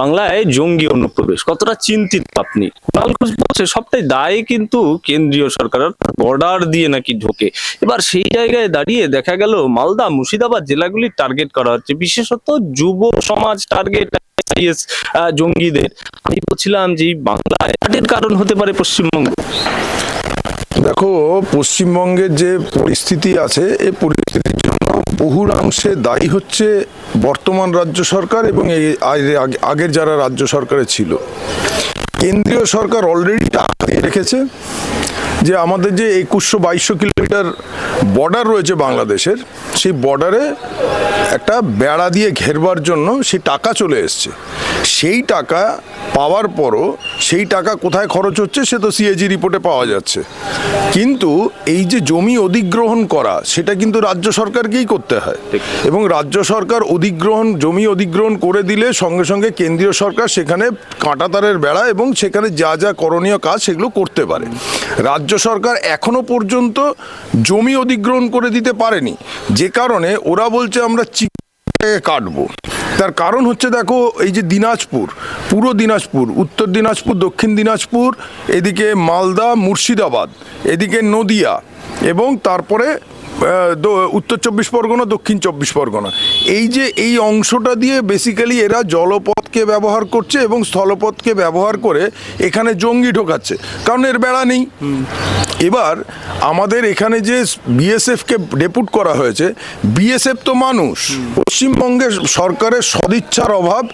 বাংলায় জঙ্গি অনুপ্রবেশ, কতটা চিন্তিত আপনি? কুণাল বলছে, সবটাই দায় কিন্তু কেন্দ্রীয় সরকার বর্ডার দিয়ে নাকি ঢোকে। এবার সেই জায়গায় দাঁড়িয়ে দেখা গেল, মালদা, মুর্শিদাবাদ জেলাগুলি টার্গেট করা হচ্ছে। বিশেষত যুব সমাজ টার্গেট জঙ্গিদের। আমি বলছিলাম যে বাংলায় কারণ হতে পারে পশ্চিমবঙ্গ। দেখো, পশ্চিমবঙ্গের যে পরিস্থিতি আছে এই পরিস্থিতির জন্য বহুলাংশে দায়ী হচ্ছে বর্তমান রাজ্য সরকার এবং এই আগে- আগে- আগের যারা রাজ্য সরকারে ছিল। কেন্দ্রীয় সরকার অলরেডি টাকা দিয়ে রেখেছে। যে আমাদের যে একুশশো বাইশশো কিলোমিটার বর্ডার রয়েছে বাংলাদেশের, সেই বর্ডারে একটা বেড়া দিয়ে ঘেরবার জন্য সেই টাকা চলে এসছে। সেই টাকা পাওয়ার পরও সেই টাকা কোথায় খরচ হচ্ছে সে তো সিএজি রিপোর্টে পাওয়া যাচ্ছে। কিন্তু এই যে জমি অধিগ্রহণ করা, সেটা কিন্তু রাজ্য সরকারকেই করতে হয়। এবং রাজ্য সরকার অধিগ্রহণ, জমি অধিগ্রহণ করে দিলে সঙ্গে সঙ্গে কেন্দ্রীয় সরকার সেখানে কাঁটাতারের বেড়া এবং সেখানে যা যা করণীয় কাজ সেগুলো করতে পারে। রাজ্য সরকার এখনও পর্যন্ত জমি অধিগ্রহণ করে দিতে পারেনি। যে কারণে ওরা বলছে আমরা চিকিৎসাকে কাটবো। তার কারণ হচ্ছে দেখো, এই যে দিনাজপুর পুরো দিনাজপুর, উত্তর দিনাজপুর, দক্ষিণ দিনাজপুর, এদিকে মালদা, মুর্শিদাবাদ, এদিকে নদিয়া এবং তারপরে উত্তর চব্বিশ পরগনা, দক্ষিণ চব্বিশ পরগনা। এই যে এই অংশটা দিয়ে বেসিক্যালি এরা জলপথকে ব্যবহার করছে এবং স্থলপথকে ব্যবহার করে এখানে জঙ্গি ঢোকাচ্ছে। কারণ এর বেড়া নেই। এবার আমাদের এখানে যে বিএসএফকে ডেপুট করা হয়েছে, বিএসএফ তো মানুষ। পশ্চিমবঙ্গের সরকারের সদিচ্ছার অভাব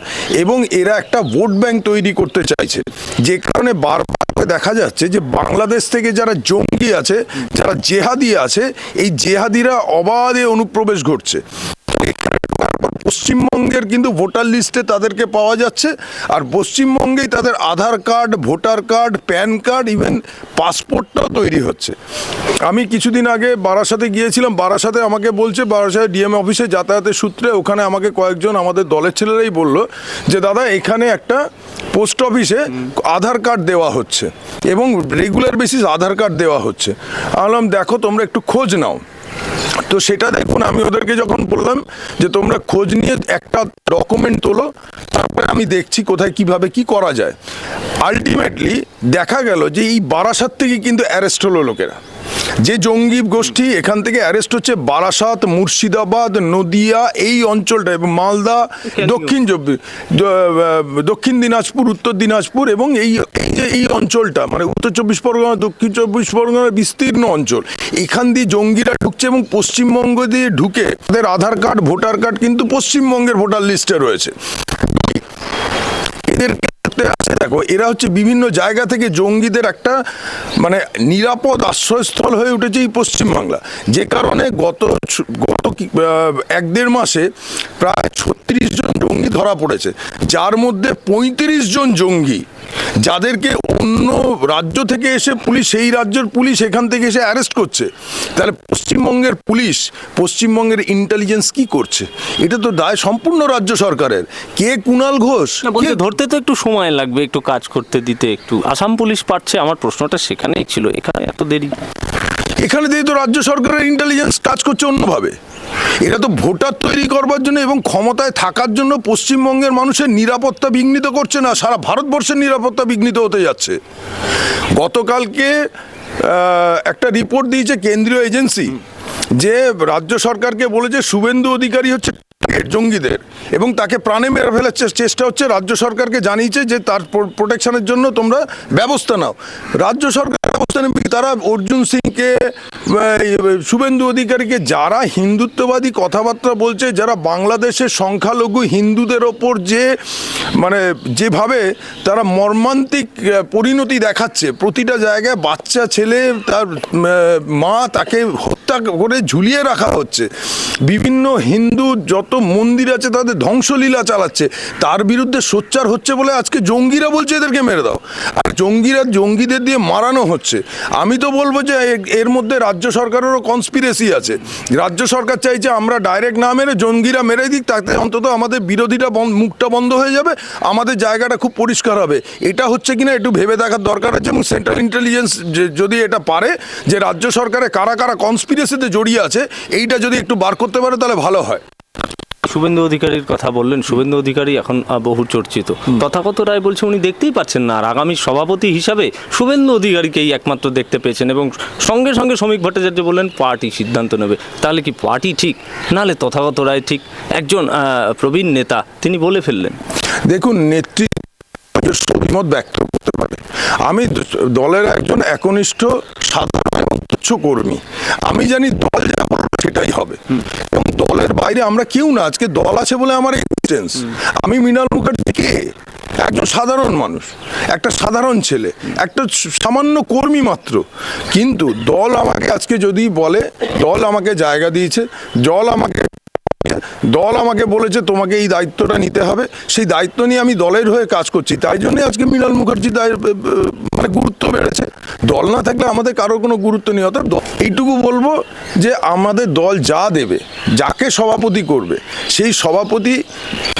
এবং এরা একটা ভোট ব্যাংক তৈরি করতে চাইছে। যে কারণে বারবার দেখা যাচ্ছে যে বাংলাদেশ থেকে যারা জঙ্গি আছে, যারা জেহাদি আছে, এই জেহাদিরা অবাধে অনুপ্রবেশ ঘটছে। পশ্চিমবঙ্গের কিন্তু ভোটার লিস্টে তাদেরকে পাওয়া যাচ্ছে, আর পশ্চিমবঙ্গেই তাদের Aadhaar card, voter card, PAN card, even পাসপোর্টটাও তৈরি হচ্ছে। আমি কিছুদিন আগে বারাসাতে গিয়েছিলাম, বারাসাতে আমাকে বলছে, বারাসাতে ডিএম অফিসে যাতায়াতের সূত্রে ওখানে আমাকে কয়েকজন আমাদের দলের ছেলেরাই বলল যে, দাদা, এখানে একটা পোস্ট অফিসে আধার কার্ড দেওয়া হচ্ছে এবং রেগুলার বেসিস আধার কার্ড দেওয়া হচ্ছে। আমি দেখো, তোমরা একটু খোঁজ নাও। তো সেটা দেখুন, আমি ওদেরকে যখন বললাম যে তোমরা খোঁজ নিয়ে একটা ডকুমেন্ট তোলো, তারপরে আমি দেখছি কোথায়, কীভাবে, কি করা যায়। আলটিমেটলি দেখা গেল যে এই বারাসাত থেকে কিন্তু অ্যারেস্ট হলো লোকেরা। যে জঙ্গি গোষ্ঠী এখান থেকে অ্যারেস্ট হচ্ছে বারাসাত মুর্শিদাবাদ নদিয়া এই অঞ্চলটা এবং মালদা দক্ষিণ চব্বিশ দক্ষিণ দিনাজপুর উত্তর দিনাজপুর এবং এই এই যে এই অঞ্চলটা মানে উত্তর চব্বিশ পরগনা দক্ষিণ চব্বিশ পরগনার বিস্তীর্ণ অঞ্চল এখান দিয়ে জঙ্গিরা ঢুকছে এবং পশ্চিমবঙ্গ দিয়ে ঢুকে তাদের আধার কার্ড ভোটার কার্ড কিন্তু পশ্চিমবঙ্গের ভোটার লিস্টে রয়েছে। এদের আছে দেখো, এরা হচ্ছে বিভিন্ন জায়গা থেকে জঙ্গিদের একটা মানে নিরাপদ আশ্রয়স্থল হয়ে উঠেছে এই পশ্চিমবাংলা। যে কারণে গত গত এক দেড় মাসে প্রায় ছত্রিশ জন জঙ্গি ধরা পড়েছে। যার মধ্যে পঁয়ত্রিশ জন জঙ্গি, যাদেরকে অন্য রাজ্য থেকে এসে পুলিশ সেই রাজ্যের পুলিশ এখান থেকে এসে অ্যারেস্ট করছে। তাহলে পশ্চিমবঙ্গের পুলিশ পশ্চিমবঙ্গের ইন্টেলিজেন্স কি করছে? এটা তো দায় সম্পূর্ণ রাজ্য সরকারের। কে কুণাল ঘোষ? ধরতে তো একটু সময় লাগবে একটু কাজ করতে দিতে একটু। আসাম পুলিশ পারছে আমার প্রশ্নটা সেখানেই ছিল। এখানে এত দেরি? এখানে দিয়ে তো রাজ্য সরকারের ইন্টেলিজেন্স কাজ করছে অন্যভাবে, এরা তো ভোটার তৈরি করবার জন্য এবং ক্ষমতায় থাকার জন্য পশ্চিমবঙ্গের মানুষের নিরাপত্তা বিঘ্নিত করছে না, সারা ভারতবর্ষের নিরাপত্তা বিঘ্নিত হতে যাচ্ছে। গতকালকে একটা রিপোর্ট দিয়েছে কেন্দ্রীয় এজেন্সি যে রাজ্য সরকারকে বলেছে শুভেন্দু অধিকারী হচ্ছে জঙ্গিদের এবং তাকে প্রাণে মেরে ফেলার চেষ্টা হচ্ছে। রাজ্য সরকারকে জানিয়েছে যে তার প্রোটেকশনের জন্য তোমরা ব্যবস্থা নাও। রাজ্য সরকার ব্যবস্থা নেবে তারা অর্জুন সিংকে শুভেন্দু অধিকারীকে, যারা হিন্দুত্ববাদী কথাবার্তা বলছে, যারা বাংলাদেশের সংখ্যালঘু হিন্দুদের ওপর যে মানে যেভাবে তারা মর্মান্তিক পরিণতি দেখাচ্ছে, প্রতিটা জায়গায় বাচ্চা, ছেলে, তার মা তাকে হত্যা করে ঝুলিয়ে রাখা হচ্ছে। বিভিন্ন হিন্দু যত মন্দির আছে, তাদের ধ্বংসলীলা চালাচ্ছে। তার বিরুদ্ধে সোচ্চার হচ্ছে বলে আজকে জঙ্গিরা বলছে এদেরকে মেরে দাও। আর জঙ্গিরা জঙ্গিদের দিয়ে মারানো হচ্ছে। আমি তো বলব যে এর মধ্যে রাজ্য সরকারেরও কনস্পিরেসি আছে। রাজ্য সরকার চাইছে আমরা ডাইরেক্ট না মেরে জঙ্গিরা মেরে দিক, তাতে অন্তত আমাদের বিরোধীরা মুখটা বন্ধ হয়ে যাবে, আমাদের জায়গাটা খুব পরিষ্কার হবে। এটা হচ্ছে কিনা একটু ভেবে দেখার দরকার আছে এবং সেন্ট্রাল ইন্টেলিজেন্স যদি এটা পারে যে রাজ্য সরকারে কারা কারা কনস্পিরেসিতে জড়িয়ে আছে, এইটা যদি একটু বার করতে পারে তাহলে ভালো হয়। শুভেন্দু অধিকারীর কথা বললেন শুভেন্দু অধিকারী এখন বহু চর্চিত। তথাগত রায় বলছে উনি দেখতেই পাচ্ছেন না আর আগামী সভাপতি হিসাবে শুভেন্দু অধিকারীকেই একমাত্র দেখতে পেয়েছেন এবং সঙ্গে সঙ্গে শ্রমিক ভট্টাচার্য বললেন পার্টি সিদ্ধান্ত নেবে। তাহলে কি পার্টি ঠিক? নাহলে তথাগত রায় ঠিক। একজন প্রবীণ নেতা তিনি বলে ফেললেন। দেখুন নেতৃত্ব অভিমত ব্যক্ত করতে পারে। আমি দলের একজন একনিষ্ঠ সাধারণ কর্মী। আমি জানি দল যা সেটাই হবে। এবং দলের বাইরে আমরা কেউ না, আজকে দল আছে বলে আমার এক্সিস্টেন্স আমি মৃণাল মুখার্জি কে? একজন সাধারণ মানুষ, একটা সাধারণ ছেলে, একটা সামান্য কর্মী মাত্র। কিন্তু দল আমাকে আজকে যদি বলে, দল আমাকে জায়গা দিয়েছে, দল আমাকে দল আমাকে বলেছে, তোমাকে এই দায়িত্বটা নিতে হবে। সেই দায়িত্ব নিয়ে আমি দলের হয়ে কাজ করছি। তাই জন্যই আজকে মৃণাল মুখার্জি দায়- মানে গুরুত্ব বেড়েছে। দল না থাকলে আমাদের কারোর কোনো গুরুত্ব নেই। অর্থাৎ এইটুকু বলব যে, আমাদের দল যা দেবে, যাকে সভাপতি করবে, সেই সভাপতি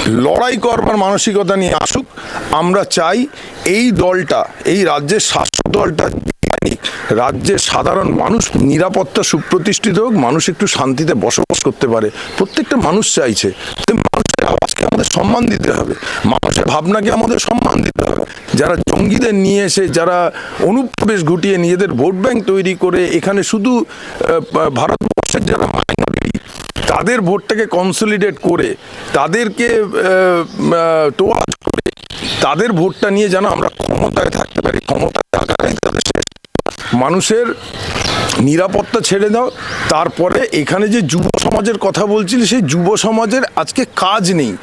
লড়াই করবার মানসিকতা নিয়ে আসুক। আমরা চাই এই দলটা, এই রাজ্যের শাসক দলটা বৈজ্ঞানিক রাজ্যের সাধারণ মানুষ নিরাপত্তা সুপ্রতিষ্ঠিত হোক, মানুষ একটু শান্তিতে বসবাস করতে পারে। প্রত্যেকটা মানুষ চাইছে মানুষের আওয়াজকে আমাদের সম্মান দিতে হবে, মানুষের ভাবনাকে আমাদের সম্মান দিতে হবে। যারা জঙ্গিদের নিয়ে এসে, যারা অনুপ্রবেশ ঘটিয়ে নিজেদের ভোট ব্যাংক তৈরি করে, এখানে শুধু ভারতবর্ষের যারা মাইনরিটি তাদের ভোটটাকে কনসলিডেট করে, তাদেরকে তোয়াজ করে, তাদের ভোটটা নিয়ে যেন আমরা ক্ষমতায় থাকতে পারি, ক্ষমতায় থাকাটাই তাদের মানুষের নিরাপত্তা ছেড়ে দাও। তারপরে এখানে যে যুব সমাজের কথা বলছিল, সেই যুব সমাজের আজকে কাজ নেই।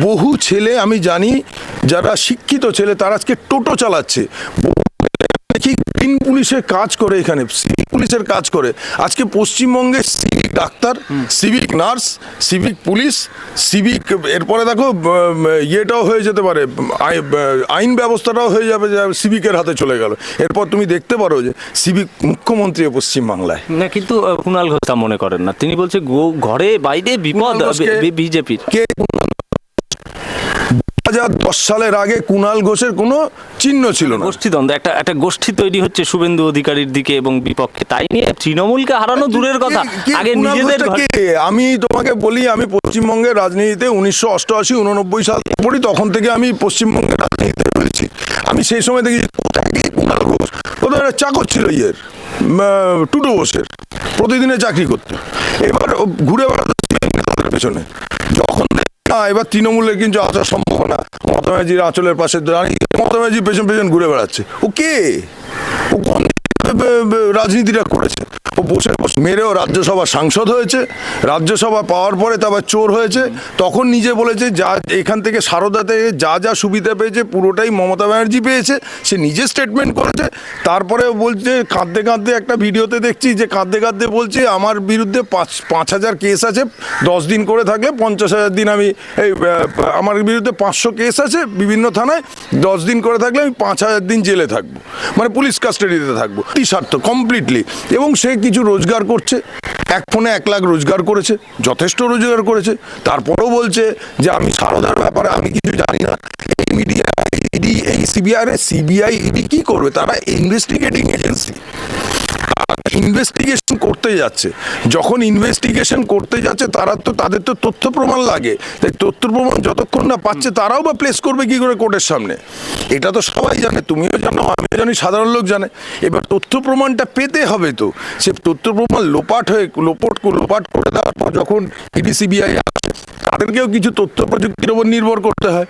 বহু ছেলে আমি জানি, যারা শিক্ষিত ছেলে, তারা আজকে টোটো চালাচ্ছে। বহু পুলিশের কাজ করে এখানে সিভিক পুলিশের কাজ করে। আজকে পশ্চিমবঙ্গে civic doctor civic nurse civic police civic এরপরে দেখো ইয়েটাও হয়ে যেতে পারে আইন ব্যবস্থাটাও হয়ে যাবে যে সিভিকের হাতে চলে গেল। এরপর তুমি দেখতে পারো যে সিভিক মুখ্যমন্ত্রী পশ্চিমবাংলায়। না কিন্তু কুণাল ঘোষ তা মনে করেন না। তিনি বলছে ঘরে বাইরে বিপদ বিজেপির। কে সালের আগে কুণাল ঘোষের কোনো চিহ্ন ছিল না। গোষ্ঠীদ্বন্দ্ব একটা একটা গোষ্ঠী তৈরি হচ্ছে শুভেন্দু অধিকারীর দিকে এবং বিপক্ষে। তাই নিয়ে তৃণমূলকে হারানো দূরের কথা। আগে নিজেদের? আমি তোমাকে বলি আমি পশ্চিমবঙ্গের রাজনীতিতে উনিশশো অষ্টআশি উননব্বই সাল পড়ি তখন থেকে আমি পশ্চিমবঙ্গের রাজনীতিতে রয়েছি। আমি সেই সময় দেখি কোথায় কুণাল ঘোষ কোথাও একটা চাকর ছিল ইয়ের টুটু বোসের প্রতিদিনে চাকরি করতো। এবার ঘুরে বেড়াতে পেছনে। যখন না, এবার তৃণমূলের কিন্তু আসার সম্ভাবনা। মমতা ব্যানার্জির আঁচলের পাশে মমতা ব্যানার্জির পেছন পেছন ঘুরে বেড়াচ্ছে। ও কে? ও কোন রাজনীতিটা করেছে? বসে বসে মেরেও রাজ্যসভা সাংসদ হয়েছে, রাজ্যসভা পাওয়ার পরে তারপর চোর হয়েছে। তখন নিজে বলেছে, যা এখান থেকে সারদা থেকে যা যা সুবিধা পেয়েছে, পুরোটাই মমতা ব্যানার্জি পেয়েছে। সে নিজে স্টেটমেন্ট করেছে। তারপরে বলছে, কাঁদতে কাঁদতে একটা ভিডিওতে দেখছি যে কাঁদতে কাঁদতে বলছে, আমার বিরুদ্ধে পাঁচ পাঁচ হাজার কেস আছে, দশ দিন করে থাকলে পঞ্চাশ হাজার দিন আমি এই আমার বিরুদ্ধে পাঁচশো কেস আছে বিভিন্ন থানায়, দশ দিন করে থাকলে আমি পাঁচ হাজার দিন জেলে থাকব। মানে পুলিশ কাস্টাডিতে থাকব। স্বার্থ কমপ্লিটলি এবং সে কিছু রোজগার করছে। এক ফোনে এক লাখ রোজগার করেছে, যথেষ্ট রোজগার করেছে। তারপরেও বলছে যে আমি সারদার ব্যাপারে আমি কিছু জানি না। এই মিডিয়া ইডি এই সিবিআই সিবিআই ইডি কি করবে? তারা ইনভেস্টিগেটিং এজেন্সি ইনভেস্টিগেশন করতে যাচ্ছে। যখন ইনভেস্টিগেশন করতে যাচ্ছে, তারা তো, তাদের তো তথ্য প্রমাণ লাগে। তাই তথ্য প্রমাণ যতক্ষণ না পাচ্ছে, তারাও বা প্লেস করবে কি করে কোর্টের সামনে? এটা তো সবাই জানে, তুমিও জানো, আমিও জানি, সাধারণ লোক জানে। এবার তথ্য প্রমাণটা পেতে হবে তো। সে তথ্য প্রমাণ লোপাট হয়ে, লোপট, লোপাট করে দেওয়ার পর যখন ইডি সিবিআই আসে, তাদেরকেও কিছু তথ্য প্রযুক্তির উপর নির্ভর করতে হয়।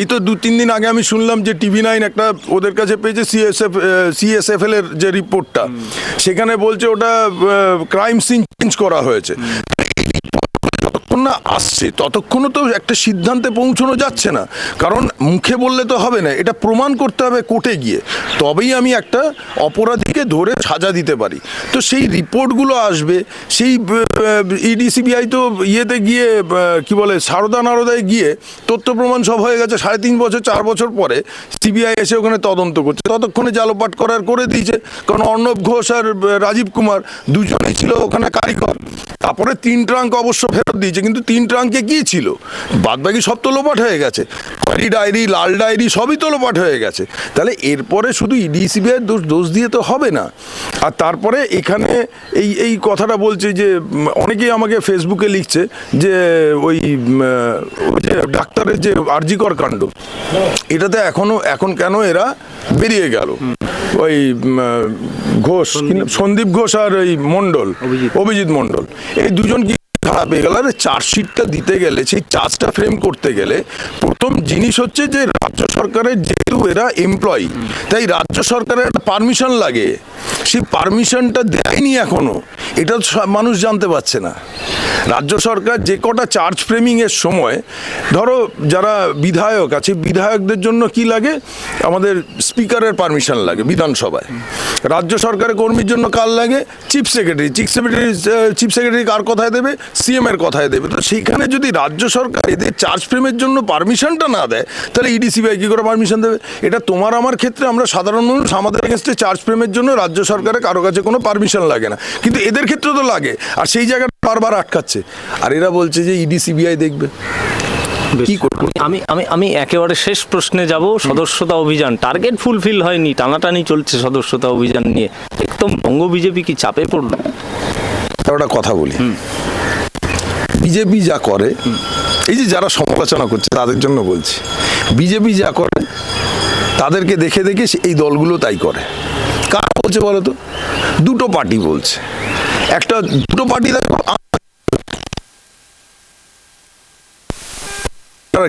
এই তো দু তিন দিন আগে আমি শুনলাম যে টিভি নাইন একটা ওদের কাছে পেয়েছে সিএসএফ সিএসএফএল এর যে রিপোর্টটা। সেখানে বলছে ওটা ক্রাইম সিন চেঞ্জ করা হয়েছে। আসছে ততক্ষণও তো একটা সিদ্ধান্তে পৌঁছানো যাচ্ছে না। কারণ মুখে বললে তো হবে না, এটা প্রমাণ করতে হবে কোর্টে গিয়ে। তবেই আমি একটা অপরাধীকে ধরে সাজা দিতে পারি। তো সেই রিপোর্টগুলো আসবে, সেই ইডিসিবিআই তো ইয়েতে গিয়ে কি বলে, সারদা নারদায় গিয়ে তথ্য প্রমাণ সব হয়ে গেছে, সাড়ে তিন বছর, চার বছর পরে সিবিআই এসে ওখানে তদন্ত করছে। ততক্ষণে জালোপাট করার করে দিয়েছে, কারণ অর্ণব ঘোষ আর রাজীব কুমার দুজনেই ছিল ওখানে কারিগর। তারপরে তিন ট্রাঙ্ক অবশ্য ফেরত দিয়েছে, কিন্তু কিন্তু তিন ট্রাঙ্কে কি ছিল? বাদ বাকি সব তো লোপাট হয়ে গেছে। খয়রি ডায়েরি লাল ডায়েরি সবই তো লোপাট হয়ে গেছে। তাহলে এরপরে শুধু ইডি সিবিআই দোষ দোষ দিয়ে তো হবে না। আর তারপরে এখানে এই এই কথাটা বলছে যে অনেকেই আমাকে ফেসবুকে লিখছে যে ওই ওই যে ডাক্তারের যে আরজিকর কাণ্ড এটাতে এখনও এখন কেন এরা বেরিয়ে গেল? ওই ঘোষ সন্দীপ ঘোষ আর ওই মন্ডল অভিজিৎ। মন্ডল এই দুজন কি গেল। আরে চার্জশিটটা দিতে গেলে, সেই চার্জটা ফ্রেম করতে গেলে প্রথম জিনিস হচ্ছে যে রাজ্য সরকারের যেহেতু এরা এমপ্লয়ি তাই রাজ্য সরকারের একটা পারমিশন লাগে। সেই পারমিশনটা দেয়নি এখনও। এটা মানুষ জানতে পারছে না। রাজ্য সরকার যে কটা চার্জ ফ্রেমিং এর সময়, ধরো যারা বিধায়ক আছে, বিধায়কদের জন্য কি লাগে? আমাদের স্পিকারের পারমিশন লাগে বিধানসভায়। রাজ্য সরকারের কর্মীর জন্য কার লাগে? Chief secretary. Chief secretary chief secretary কার কথায় দেবে? সিএম এর কথায় দেবে। তো সেইখানে যদি রাজ্য সরকার এদের চার্জ ফ্রেমের জন্য পারমিশনটা না দেয়, তাহলে ইডি সিবিআই কি করে পারমিশন দেবে? এটা তোমার, আমার ক্ষেত্রে আমরা সাধারণ মানুষ, আমাদের এগেনস্টে চার্জ ফ্রেমের জন্য রাজ্য সরকারের কারও কাছে কোনো পারমিশন লাগে না। কিন্তু এদের ক্ষেত্রে তো লাগে। আর সেই জায়গাটা বারবার আটকাচ্ছে। আর এরা বলছে যে ইডি সিবিআই দেখবে। কি করব? আমি আমি আমি একেবারে শেষ প্রশ্নে যাব। সদস্যতা অভিযান। টার্গেট ফুলফিল হয়নি। টানাটানি চলছে সদস্যতা অভিযান নিয়ে। একদম বঙ্গ বিজেপি কি চাপে পড়ল? একটা কথা বলি। বিজেপি যা করে এই যে যারা সমালোচনা করছে তাদের জন্য বলছি। বিজেপি যা করে তাদেরকে দেখে দেখে এই দলগুলো তাই কার। বলছে বলো তো? দুটো পার্টি বলছে। একটা দুটো পার্টি দেখো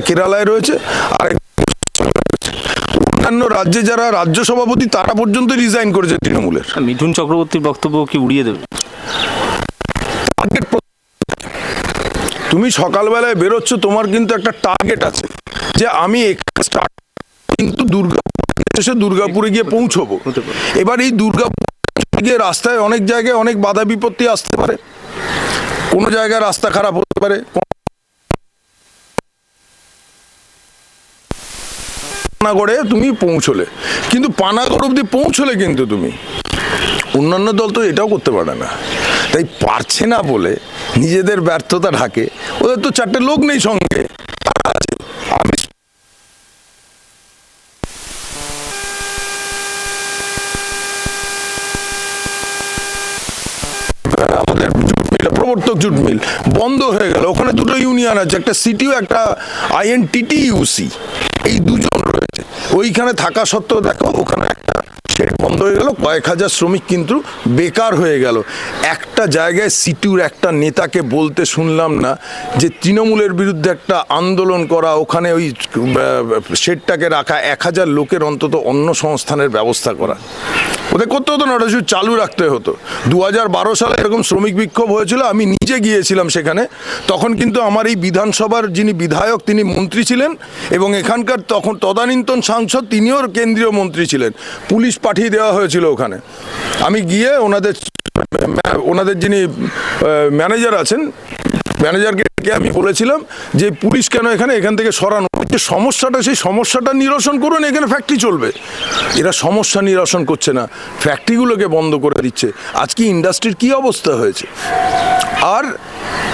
কেরালায় রয়েছে আর অন্যান্য রাজ্যে যারা রাজ্য সভাপতি তারা পর্যন্ত রিজাইন করেছে তৃণমূলের। মিঠুন চক্রবর্তীর বক্তব্য কি উড়িয়ে দেবে? তুমি সকালবেলায় বেরোচ্ছ তোমার কিন্তু একটা টার্গেট আছে যে আমি স্টার্ট কিন্তু দুর্গা শেষে দুর্গাপুরে গিয়ে পৌঁছবো। এবার এই দুর্গাপুর গিয়ে রাস্তায় অনেক জায়গায় অনেক বাধা বিপত্তি আসতে পারে। কোনো জায়গায় রাস্তা খারাপ হতে পারে। পানাগড়ে তুমি পৌঁছলে। কিন্তু পানাগড় অব্দি পৌঁছলে কিন্তু তুমি। অন্যান্য দল তো এটাও করতে পারে না। তাই পারছে না বলে নিজেদের ব্যর্থতা ঢাকে। ওদের তো চারটে লোক নেই সঙ্গে। তারা আছে। প্রবর্তক জুট মিল। বন্ধ হয়ে গেল। ওখানে দুটো ইউনিয়ন আছে, একটা সিটিও, একটা আইএনটিটি ইউসি এই দুজন রয়েছে। ওইখানে থাকা সত্ত্বেও দেখো, ওখানে একটা শেড বন্ধ হয়ে গেল, কয়েক হাজার শ্রমিক কিন্তু বেকার হয়ে গেল। একটা জায়গায় সিটুর একটা নেতাকে বলতে শুনলাম না যে তৃণমূলের বিরুদ্ধে একটা আন্দোলন করা, ওখানে ওই শেডটাকে রাখা, এক হাজার লোকের অন্তত অন্য সংস্থানের ব্যবস্থা করা। ওদের করতে হতো না, ওটা শুধু চালু রাখতে হতো। দু সালে এরকম শ্রমিক বিক্ষোভ হয়েছিল, আমি নিজে গিয়েছিলাম সেখানে। তখন কিন্তু আমার এই বিধানসভার যিনি বিধায়ক, তিনি মন্ত্রী ছিলেন এবং এখানকার তখন তদানীন্তন সাংসদ, তিনিও কেন্দ্রীয় মন্ত্রী ছিলেন। পুলিশ পাঠিয়ে দেওয়া হয়েছিল ওখানে। আমি গিয়ে ওনাদের ওনাদের যিনি ম্যানেজার আছেন ম্যানেজারকে আমি বলেছিলাম যে পুলিশ কেন এখানে এখান থেকে সরানো? যে সমস্যাটা, সেই সমস্যাটা নিরসন করুন, এখানে ফ্যাক্টরি চলবে। এরা সমস্যা নিরসন করছে না। ফ্যাক্টরিগুলোকে বন্ধ করে দিচ্ছে। আজকে ইন্ডাস্ট্রির কি অবস্থা হয়েছে? আর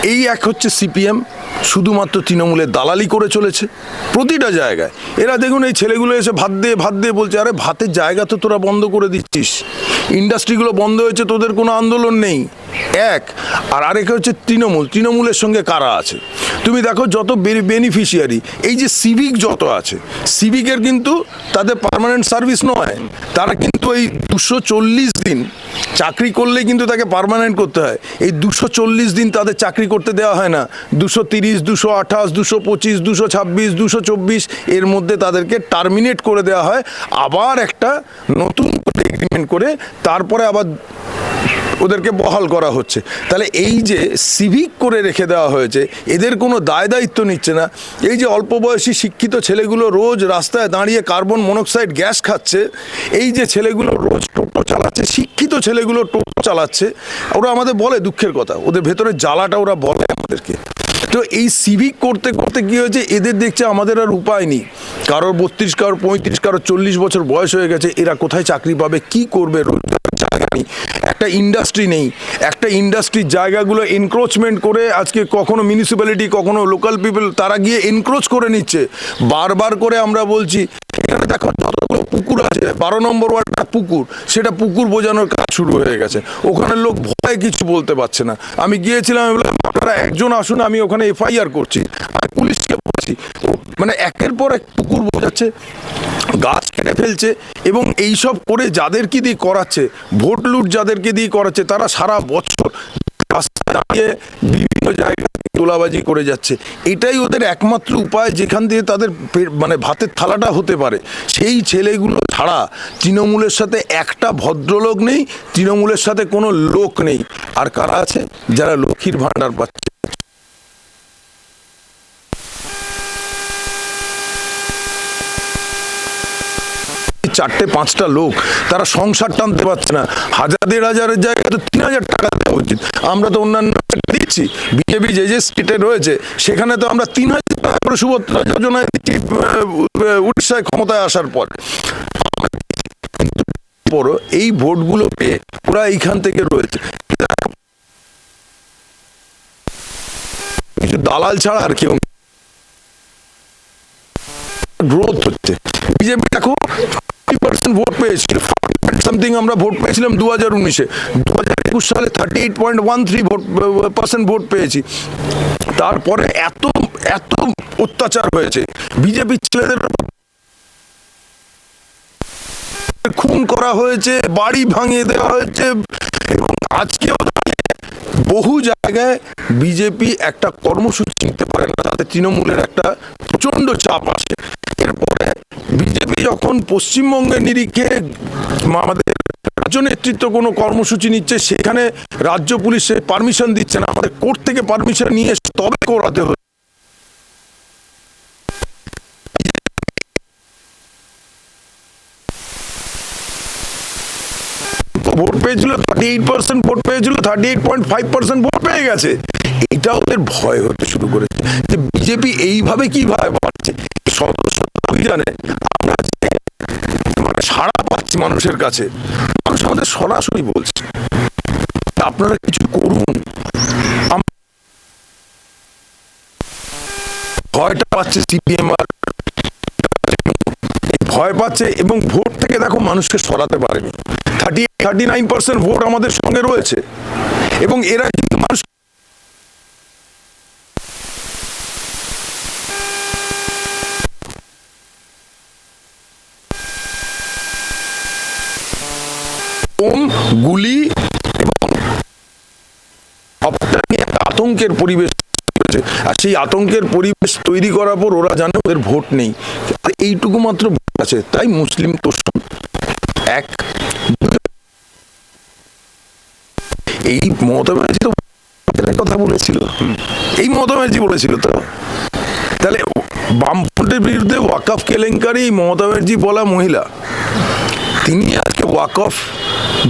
এই এক হচ্ছে সিপিএম শুধুমাত্র তৃণমূলের দালালি করে চলেছে প্রতিটা জায়গায়। এরা দেখুন, এই ছেলেগুলো এসে ভাত দিয়ে ভাত দিয়ে বলছে, আরে, ভাতের জায়গা তো তোরা বন্ধ করে দিচ্ছিস। ইন্ডাস্ট্রিগুলো বন্ধ হয়েছে, তোদের কোনো আন্দোলন নেই। এক, আর আরেক হচ্ছে তৃণমূল। তৃণমূলের সঙ্গে কারা আছে? তুমি দেখো, যত বেনিফিশিয়ারি এই যে সিভিক যত আছে সিভিকের কিন্তু তাদের পার্মানেন্ট সার্ভিস নয়। তারা কিন্তু এই দুশো চল্লিশ দিন চাকরি করলে কিন্তু তাকে পার্মানেন্ট করতে হয়। এই দুশো চল্লিশ দিন তাদের চাকরি করতে দেওয়া হয় না। দুশো তিরিশ, দুশো আঠাশ, দুশো পঁচিশ, দুশো ছাব্বিশ, দুশো চব্বিশ, এর মধ্যে তাদেরকে টার্মিনেট করে দেওয়া হয়। আবার একটা নতুন এগ্রিমেন্ট করে, তারপরে আবার ওদেরকে বহাল করা হচ্ছে। তাহলে এই যে সিভিক করে রেখে দেওয়া হয়েছে, এদের কোনো দায় দায়িত্ব নিচ্ছে না। এই যে অল্প বয়সী শিক্ষিত ছেলেগুলো রোজ রাস্তায় দাঁড়িয়ে কার্বন মনোক্সাইড গ্যাস খাচ্ছে, এই যে ছেলেগুলো রোজ টোটো চালাচ্ছে, শিক্ষিত ছেলেগুলো টোটো চালাচ্ছে, ওরা আমাদের বলে দুঃখের কথা, ওদের ভেতরে জ্বালাটা ওরা বলে আমাদেরকে। তো এই সিভিক করতে করতে কি হয়েছে, এদের দেখছে আমাদের আর উপায় নেই। কারোর বত্রিশ, কারোর পঁয়ত্রিশ, কারোর চল্লিশ বছর বয়স হয়ে গেছে, এরা কোথায় চাকরি পাবে, কি করবে রোজগার নেই একটা ইন্ডাস্ট্রি নেই। একটা ইন্ডাস্ট্রির জায়গাগুলো এনক্রোচমেন্ট করে আজকে কখনো মিউনিসিপ্যালিটি কখনো লোকাল পিপল তারা গিয়ে এনক্রোচ করে নিচ্ছে। বারবার করে আমরা বলছি, এখানে দেখো যতগুলো পুকুর আছে, বারো নম্বর ওয়ার্ডটা পুকুর। সেটা পুকুর বোঝানোর কাজ শুরু হয়ে গেছে। ওখানে লোক কিছু বলতে পারছে না। আমি গিয়েছিলাম বললাম, আপনারা একজন আসুন, আমি ওখানে এফআইআর করছি। আর পুলিশকে বলছি মানে একের পর এক পুকুর বোঝাচ্ছে, গাছ কেটে ফেলছে, এবং এইসব করে যাদেরকে দিয়ে করাচ্ছে, ভোট লুট যাদেরকে দিয়ে করাচ্ছে, তারা সারা বছর দাঁড়িয়ে বিভিন্ন জায়গায় তোলাবাজি করে যাচ্ছে। এটাই ওদের একমাত্র উপায় যেখান দিয়ে তাদের মানে ভাতের থালাটা হতে পারে। সেই ছেলেগুলো ছাড়া তৃণমূলের সাথে একটা ভদ্রলোক নেই, তৃণমূলের সাথে কোনো লোক নেই। আর কারা আছে? যারা লক্ষ্মীর ভাণ্ডার পাচ্ছে। চারটে পাঁচটা লোক, তারা সংসার টানতে পারছে না। হাজার দেড় হাজারের জায়গায় তো তিন হাজার টাকা দেওয়া উচিত। আমরা তো অন্যান্য দিচ্ছি বিজেপি যে যে স্টেটে রয়েছে, সেখানে তো আমরা তিন হাজার টাকা করে সুভদ্রা যোজনায় দিচ্ছি উড়িষ্যায় ক্ষমতায় আসার পর। এই ভোটগুলো পেয়ে ওরা এইখান থেকে রয়েছে। কিছু দালাল ছাড়া আর কেউ গ্রোথ হচ্ছে। বিজেপি দেখো পার্সেন্ট ভোট পেয়েছিল। সামথিং আমরা ভোট পেয়েছিলাম দু হাজার উনিশে। দু হাজার একুশ সালে thirty eight point one three vote percent vote পেয়েছি। তারপরে এত এত অত্যাচার হয়েছে। বিজেপি ছেলেদের খুন করা হয়েছে, বাড়ি ভাঙিয়ে দেওয়া হয়েছে, এবং আজকেও বহু জায়গায় বিজেপি একটা কর্মসূচি নিতে পারে না, তাতে তৃণমূলের একটা প্রচণ্ড চাপ আসে এরপরে বিজেপি যখন পশ্চিমবঙ্গের নিরিখে আমাদের রাজ্য নেতৃত্ব কোনো কর্মসূচি নিচ্ছে, সেখানে রাজ্য পুলিশে পারমিশন দিচ্ছে না, আমাদের কোর্ট থেকে পারমিশন নিয়ে তবে করাতে হচ্ছে। ভোট পেয়েছিল থার্টি এইট পার্সেন্ট ভোট পেয়েছিল thirty eight point five percent vote পেয়ে গেছে। এটা ওদের ভয় হতে শুরু করেছে। যে বিজেপি এইভাবে কি কীভাবে বাড়ছে? সদস্য অভিযানে আমরা যে মানে সাড়া পাচ্ছি মানুষের কাছে, মানুষ আমাদের সরাসরি বলছে। আপনারা কিছু করুন। ভয়টা পাচ্ছে সিপিএম আর ভয় পাচ্ছে এবং ভোট থেকে দেখো মানুষকে সরাতে পারেনি। Thirty thirty nine percent vote আমাদের সঙ্গে রয়েছে। এবং এরা কিন্তু মানুষ গুলি আতঙ্কের পরিবেশ। আর সেই আতঙ্কের পরিবেশ তৈরি করার পর ওরা জানে ওদের ভোট নেই। এইটুকু মাত্র আছে, তাই মুসলিম তোষণ। এক, এই মমতা ব্যানার্জি তো কথা বলেছিল। এই মমতা ব্যানার্জি বলেছিল তো। তাহলে বামফ্রন্টের বিরুদ্ধে ওয়াকফ কেলেঙ্কারি, মমতা ব্যানার্জি বলা মহিলা। তিনি আজকে ওয়াকফ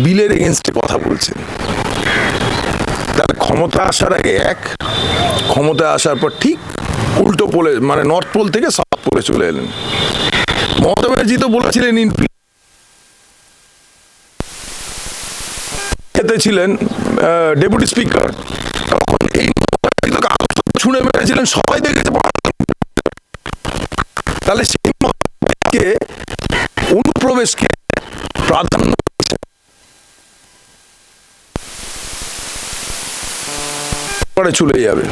বিলের এগেনস্টে কথা বলছেন। তাহলে ক্ষমতা আসার আগে এক ক্ষমতা আসার পর ঠিক উল্টো পোলে মানে নর্থ পোল থেকে সাউথ পোলে চলে এলেন। মমতা ব্যানার্জি তো বলেছিলেন ইনফ্লি এতে ছিলেন ডেপুটি স্পিকার তখন এই ছুঁড়ে মেরেছিলেন, সবাই দেখেছে তাহলে সেই অনুপ্রবেশকে প্রাধান্য পরে চলে যাবে।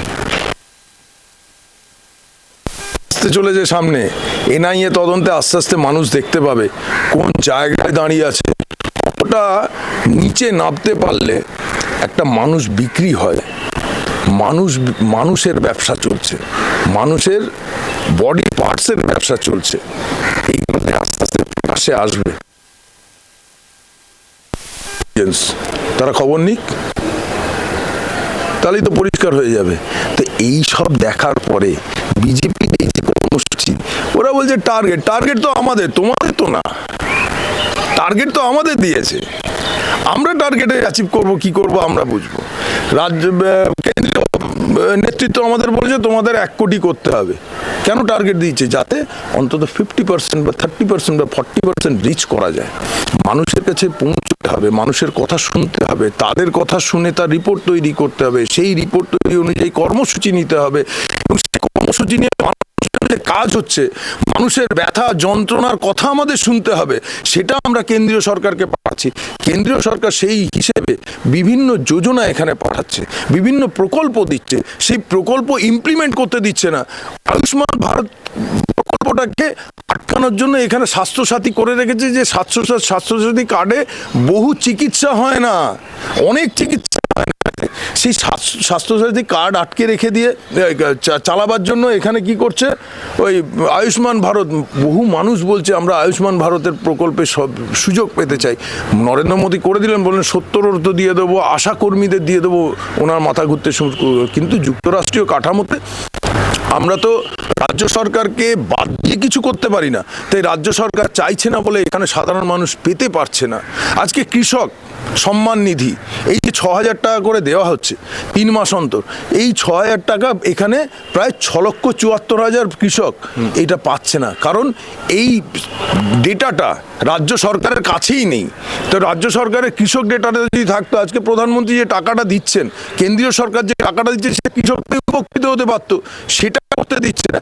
আস্তে চলেছে সামনে। এনআইএ তদন্তে আস্তে আস্তে মানুষ দেখতে পাবে কোন জায়গায় দাঁড়িয়ে আছে। কতটা নিচে নামতে পারলে একটা মানুষ বিক্রি হয়। মানুষ, মানুষের ব্যবসা চলছে। মানুষের বডি পার্টসের ব্যবসা চলছে। এইগুলোতে আস্তে আস্তে প্রকাশে আসবে। তারা খবর নিক, তাহলেই তো পরিষ্কার হয়ে যাবে। তো এই সব দেখার পরে বিজেপি এই যে কর্মসূচি ওরা বলছে টার্গেট টার্গেট তো আমাদের, তোমাদের তো না। টার্গেট তো আমাদের দিয়েছে। আমরা টার্গেটে অ্যাচিভ করব, কি করব, আমরা বুঝব। রাজ্য কেন্দ্রীয় নেতৃত্ব আমাদের বলেছে, তোমাদের এক কোটি করতে হবে। কেন টার্গেট দিয়েছে? যাতে অন্তত ফিফটি পার্সেন্ট বা থার্টি পার্সেন্ট বা ফর্টি পার্সেন্ট রিচ করা যায়। মানুষের কাছে পৌঁছতে হবে, মানুষের কথা শুনতে হবে, তাদের কথা শুনে তার রিপোর্ট তৈরি করতে হবে। সেই রিপোর্ট তৈরি অনুযায়ী কর্মসূচি নিতে হবে। এবং সেই কর্মসূচি নিয়ে মানুষের কাজ হচ্ছে মানুষের ব্যথা, যন্ত্রণার কথা আমাদের শুনতে হবে। সেটা আমরা কেন্দ্রীয় সরকারকে পাঠাচ্ছি। কেন্দ্রীয় সরকার সেই হিসেবে বিভিন্ন যোজনা এখানে পাঠাচ্ছে, বিভিন্ন প্রকল্প দিচ্ছে। সেই প্রকল্প ইমপ্লিমেন্ট করতে দিচ্ছে না। আয়ুষ্মান ভারত প্রকল্পটাকে আটকানোর জন্য এখানে স্বাস্থ্যসাথী করে রেখেছে যে স্বাস্থ্য স্বাস্থ্যসাথী কার্ডে বহু চিকিৎসা হয় না। অনেক চিকিৎসা সেই স্বাস্থ্যসাথী কার্ড আটকে রেখে দিয়ে চালাবার জন্য এখানে কি করছে? ওই আয়ুষ্মান ভারত, বহু মানুষ বলছে আমরা আয়ুষ্মান ভারতের প্রকল্পে সব সুযোগ পেতে চাই। নরেন্দ্র মোদী করে দিলেন, বললেন সত্তর অর্থ দিয়ে দেবো, আশা কর্মীদের দিয়ে দেবো, ওনার মাথা ঘুরতে শুরু কিন্তু যুক্তরাষ্ট্রীয় কাঠামোতে আমরা তো রাজ্য সরকারকে বাদ দিয়ে কিছু করতে পারি না। তাই রাজ্য সরকার চাইছে না বলে এখানে সাধারণ মানুষ পেতে পারছে না। আজকে কৃষক সম্মান নিধি। এই যে ছ হাজার টাকা করে দেওয়া হচ্ছে তিন মাস অন্তর, এই ছ হাজার টাকা এখানে প্রায় ছ লক্ষ চুয়াত্তর হাজার কৃষক এটা পাচ্ছে না। কারণ এই ডেটাটা রাজ্য সরকারের কাছেই নেই। তো রাজ্য সরকারের কৃষক ডেটাটা যদি থাকতো, আজকে প্রধানমন্ত্রী যে টাকাটা দিচ্ছেন, কেন্দ্রীয় সরকার যে টাকাটা দিচ্ছে, সে কৃষককে উপকৃত হতে পারতো, সেটা করতে দিচ্ছে না।